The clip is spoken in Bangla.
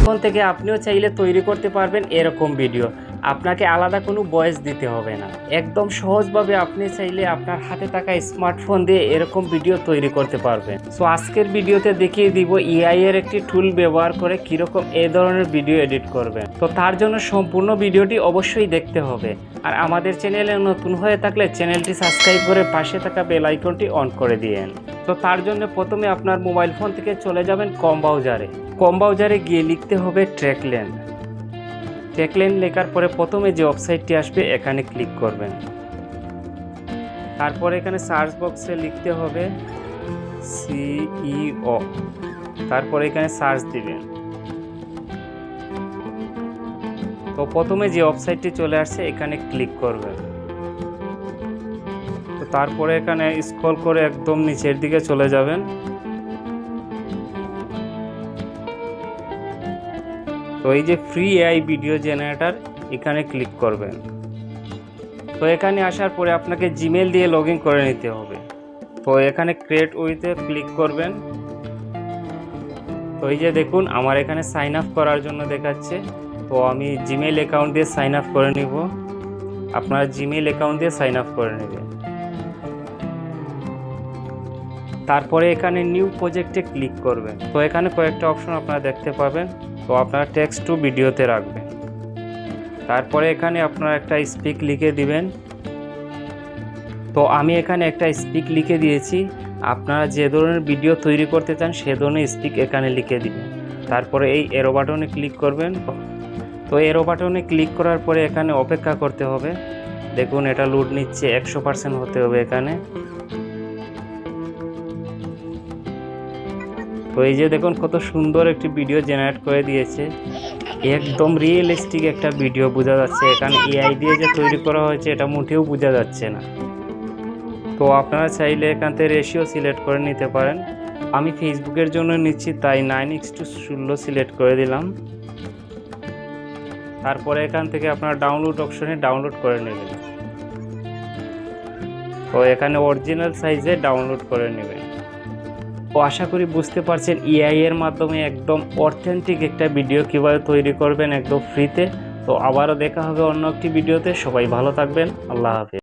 এখন থেকে আপনিও চাইলে তৈরি করতে পারবেন এরকম ভিডিও। আপনাকে আলাদা কোনো বয়স দিতে হবে না। একদম সহজভাবে আপনি চাইলে আপনার হাতে থাকা স্মার্টফোন দিয়ে এরকম ভিডিও তৈরি করতে পারবেন। সো আজকের ভিডিওতে দেখিয়ে দিব এআই এর একটি টুল ব্যবহার করে কীরকম এই ধরনের ভিডিও এডিট করবেন। তো, তার জন্য সম্পূর্ণ ভিডিওটি অবশ্যই দেখতে হবে। আর আমাদের চ্যানেলে নতুন হয়ে থাকলে চ্যানেলটি সাবস্ক্রাইব করে পাশে থাকা বেল আইকনটি অন করে দিয়েন। তো তার জন্য প্রথমে আপনার মোবাইল ফোন থেকে চলে যাবেন কম ব্রাউজারে। কম গিয়ে লিখতে হবে ট্র্যাকলেন। ট্র্যাকলেন লেখার পরে প্রথমে যে ওয়েবসাইটটি আসবে, এখানে ক্লিক করবেন। তারপরে এখানে সার্চ বক্সে লিখতে হবে সিইও। তারপরে এখানে সার্চ দিবেন। তো প্রথমে যে ওয়েবসাইটটি চলে আসছে, এখানে ক্লিক করবেন। তারপরে এখানে স্ক্রল করে একদম নিচের দিকে চলে যাবেন। তো এই যে ফ্রি এআই ভিডিও জেনারেটর এখানে ক্লিক করবেন। তো এখানে আসার পরে আপনাকে জিমেল দিয়ে লগ করে নিতে হবে। তো এখানে ক্রিয়েট উইথে ক্লিক করবেন। তো এই যে দেখুন, আমার এখানে সাইন আপ করার জন্য দেখাচ্ছে। তো আমি জিমেল অ্যাকাউন্ট দিয়ে সাইন আপ করে নিব। আপনারা জিমেল অ্যাকাউন্ট দিয়ে সাইন আপ করে নেবেন। তারপরে এখানে নিউ প্রজেক্টে ক্লিক করবেন। তো এখানে কয়েকটা অপশন আপনারা দেখতে পাবেন। তো আপনারা টেক্সট টু ভিডিওতে রাখবেন। তারপরে এখানে আপনারা একটা স্পিক লিখে দিবেন। তো আমি এখানে একটা স্পিক লিখে দিয়েছি। আপনারা যে ধরনের ভিডিও তৈরি করতে চান, সে ধরনের স্পিক এখানে লিখে দিবেন। তারপরে এই এরো বাটনে ক্লিক করবেন। তো এরো বাটনে ক্লিক করার পরে এখানে অপেক্ষা করতে হবে। দেখুন, এটা লোড নিচ্ছে, একশো পার্সেন্ট হতে হবে এখানে। তো এই যে দেখুন কত সুন্দর একটি ভিডিও জেনারেট করে দিয়েছে। একদম রিয়েলিস্টিক একটা ভিডিও বোঝা যাচ্ছে। এখানে এআই দিয়ে যে তৈরি করা হয়েছে, এটা মোটেও বোঝা যাচ্ছে না। তো আপনারা চাইলে এখান থেকে রেশিও সিলেক্ট করে নিতে পারেন। আমি ফেসবুকের জন্য নিচ্ছি, তাই নাইন এক্স টু ষোলো সিলেক্ট করে দিলাম। তারপরে এখান থেকে আপনারা ডাউনলোড অপশনে ডাউনলোড করে নেবেন। তো এখানে অরিজিনাল সাইজে ডাউনলোড করে নেবেন। আশা করি বুঝতে পারছেন ইআই এর মাধ্যমে একদম অথেন্টিক একটা ভিডিও কীভাবে তৈরি করবেন একদম ফ্রিতে তো। আবারও দেখা হবে অন্য একটি ভিডিওতে সবাই ভালো থাকবেন। আল্লাহ হাফিজ।